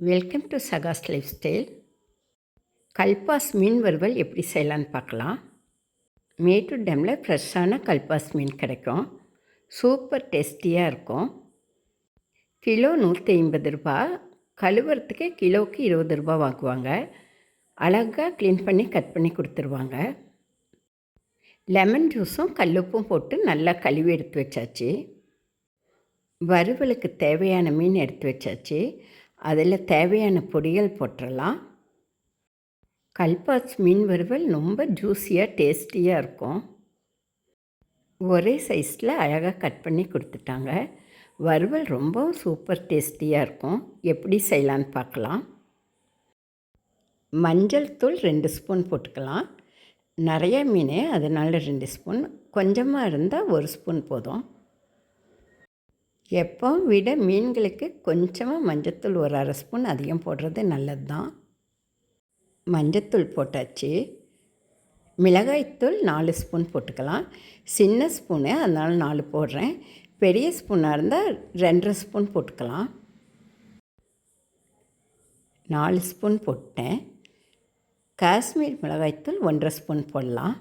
Welcome to சகாஸ் lifestyle கல்பாஸ் மீன் வறுவல் எப்படி செய்யலான்னு பார்க்கலாம். மேட்டூர் டேமில் ஃப்ரெஷ்ஷான கல்பாஸ் மீன் கிடைக்கும். சூப்பர் டேஸ்டியாக இருக்கும். கிலோ நூற்றி ஐம்பது ரூபா. கழுவுறதுக்கே கிலோவுக்கு இருபது ரூபா வாங்குவாங்க. அழகாக க்ளீன் பண்ணி கட் பண்ணி கொடுத்துருவாங்க. லெமன் ஜூஸும் கல்லுப்பும் போட்டு நல்லா கழுவி எடுத்து வச்சாச்சு. வறுவலுக்கு தேவையான மீன் எடுத்து வச்சாச்சு. அதில் தேவையான பொடிகள் போட்டுடலாம் கல்பாஸ் மீன் வறுவல் ரொம்ப ஜூஸியாக டேஸ்டியாக இருக்கும். ஒரே சைஸில் அழகாக கட் பண்ணி கொடுத்துட்டாங்க. வறுவல் ரொம்ப சூப்பர் டேஸ்டியாக இருக்கும். எப்படி செய்யலான்னு பார்க்கலாம். மஞ்சள் தூள் ரெண்டு ஸ்பூன் போட்டுக்கலாம். நிறைய மீன் அதனால் ரெண்டு ஸ்பூன் கொஞ்சமாக இருந்தால் ஒரு ஸ்பூன் போதும். எப்போ விட மீன்களுக்கு கொஞ்சமாக மஞ்சத்தூள் ஒரு அரை ஸ்பூன் அதிகம் போடுறது நல்லது தான் மஞ்சத்தூள் போட்டாச்சு. மிளகாய்த்தூள் நாலு ஸ்பூன் போட்டுக்கலாம். சின்ன ஸ்பூனு அதனால் நாலு போடுறேன். பெரிய ஸ்பூனாக இருந்தால் ரெண்டரை ஸ்பூன் போட்டுக்கலாம். நாலு ஸ்பூன் போட்டேன். காஷ்மீர் மிளகாய்த்தூள் ஒன்றரை ஸ்பூன் போடலாம்.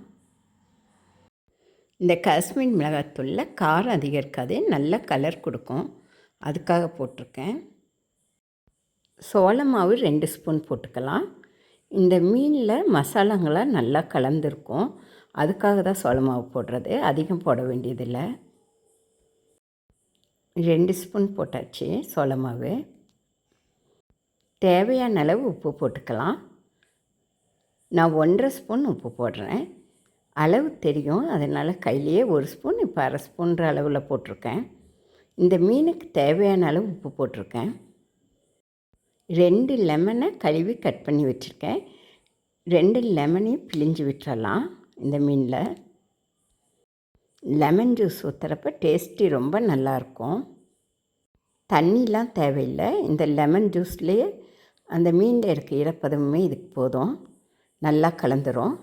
இந்த காஷ்மீர் மிளகாத்தூளில் காரம் அதிகம் இருக்காது நல்ல கலர் கொடுக்கும். அதுக்காக போட்டிருக்கேன். சோள மாவு ரெண்டு ஸ்பூன் போட்டுக்கலாம். இந்த மீனில் மசாலாங்களாம் நல்லா கலந்துருக்கும். அதுக்காக தான் சோள மாவு போடுறது. அதிகம் போட வேண்டியதில்லை. ரெண்டு ஸ்பூன் போட்டாச்சு சோள மாவு. தேவையான அளவு உப்பு போட்டுக்கலாம். நான் ஒன்றரை ஸ்பூன் உப்பு போடுறேன். அளவு தெரியும். அதனால் கையிலேயே ஒரு ஸ்பூன் இப்போ அரை ஸ்பூன்ற அளவில் போட்டிருக்கேன். இந்த மீனுக்கு தேவையான அளவு உப்பு போட்டிருக்கேன். ரெண்டு லெமனை கழுவி கட் பண்ணி வச்சுருக்கேன். ரெண்டு லெமனையும் பிழிஞ்சு விட்டுறலாம் இந்த மீனில். லெமன் ஜூஸ் ஊற்றுறப்ப டேஸ்ட்டி ரொம்ப நல்லாயிருக்கும் தண்ணிலாம் தேவையில்லை. இந்த லெமன் ஜூஸ்லேயே அந்த மீனில் இருக்க ஈரப்பதமே இதுக்கு போதும். நல்லா கலந்துரும்.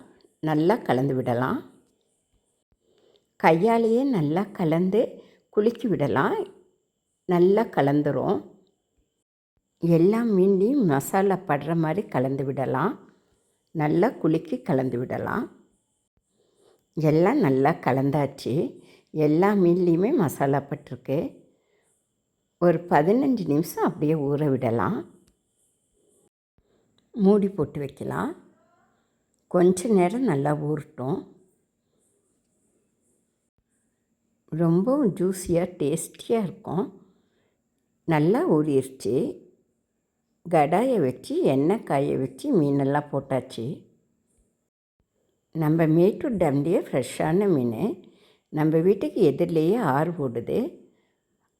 நல்லா கலந்து விடலாம். கையாலேயே நல்லா கலந்து குலுக்கி விடலாம். நல்லா கலந்துரும். எல்லா மீன்லேயும் மசாலா படுற மாதிரி கலந்து விடலாம். நல்லா குலுக்கி கலந்து விடலாம். எல்லாம் நல்லா கலந்தாச்சு. எல்லா மீன்லேயுமே மசாலா பட்டிருக்கு. ஒரு பதினஞ்சு நிமிஷம் அப்படியே ஊற விடலாம். மூடி போட்டு வைக்கலாம். கொஞ்ச நேரம் நல்லா ஊறட்டும். ரொம்பவும் ஜூஸியாக டேஸ்டியாக இருக்கும். நல்லா ஊறிடுச்சு கடாயை வச்சு எண்ணெய் காய வச்சு மீனெல்லாம் போட்டாச்சு. நம்ம மேட்டூர் டேம்லேயே ஃப்ரெஷ்ஷான மீன். நம்ம வீட்டுக்கு எதிரிலேயே ஆறு போடுது.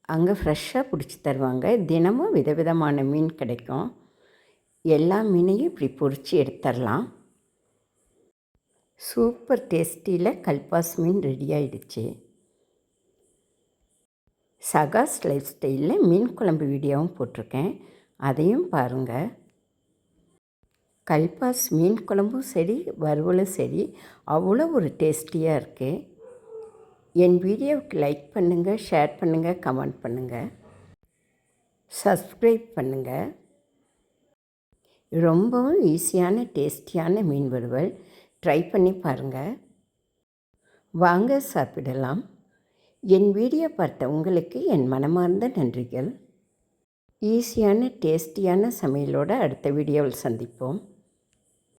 அங்கே ஃப்ரெஷ்ஷாக பிடிச்சி தருவாங்க. தினமும் விதவிதமான மீன் கிடைக்கும். எல்லா மீனையும் இப்படி பொறிச்சு எடுத்துடலாம் சூப்பர் டேஸ்டியில் கல்பாஸ் மீன் ரெடி ஆயிடுச்சு. சகாஸ் லைஃப் ஸ்டைலில் மீன் குழம்பு வீடியோவும் போட்டிருக்கேன். அதையும் பாருங்கள் கல்பாஸ் மீன் குழம்பும் சரி வறுவலும் சரி அவ்வளோ ஒரு டேஸ்டியாக இருக்குது என் வீடியோவுக்கு லைக் பண்ணுங்கள் ஷேர் பண்ணுங்கள் கமெண்ட் பண்ணுங்கள் சப்ஸ்கிரைப் பண்ணுங்கள் ரொம்பவும் ஈஸியான டேஸ்டியான மீன் வறுவல். ட்ரை பண்ணி பாருங்கள் வாங்க சாப்பிடலாம். என் வீடியோ பார்த்த உங்களுக்கு என் மனமார்ந்த நன்றிகள். ஈஸியான டேஸ்டியான சமையலோடு அடுத்த வீடியோவில் சந்திப்போம்.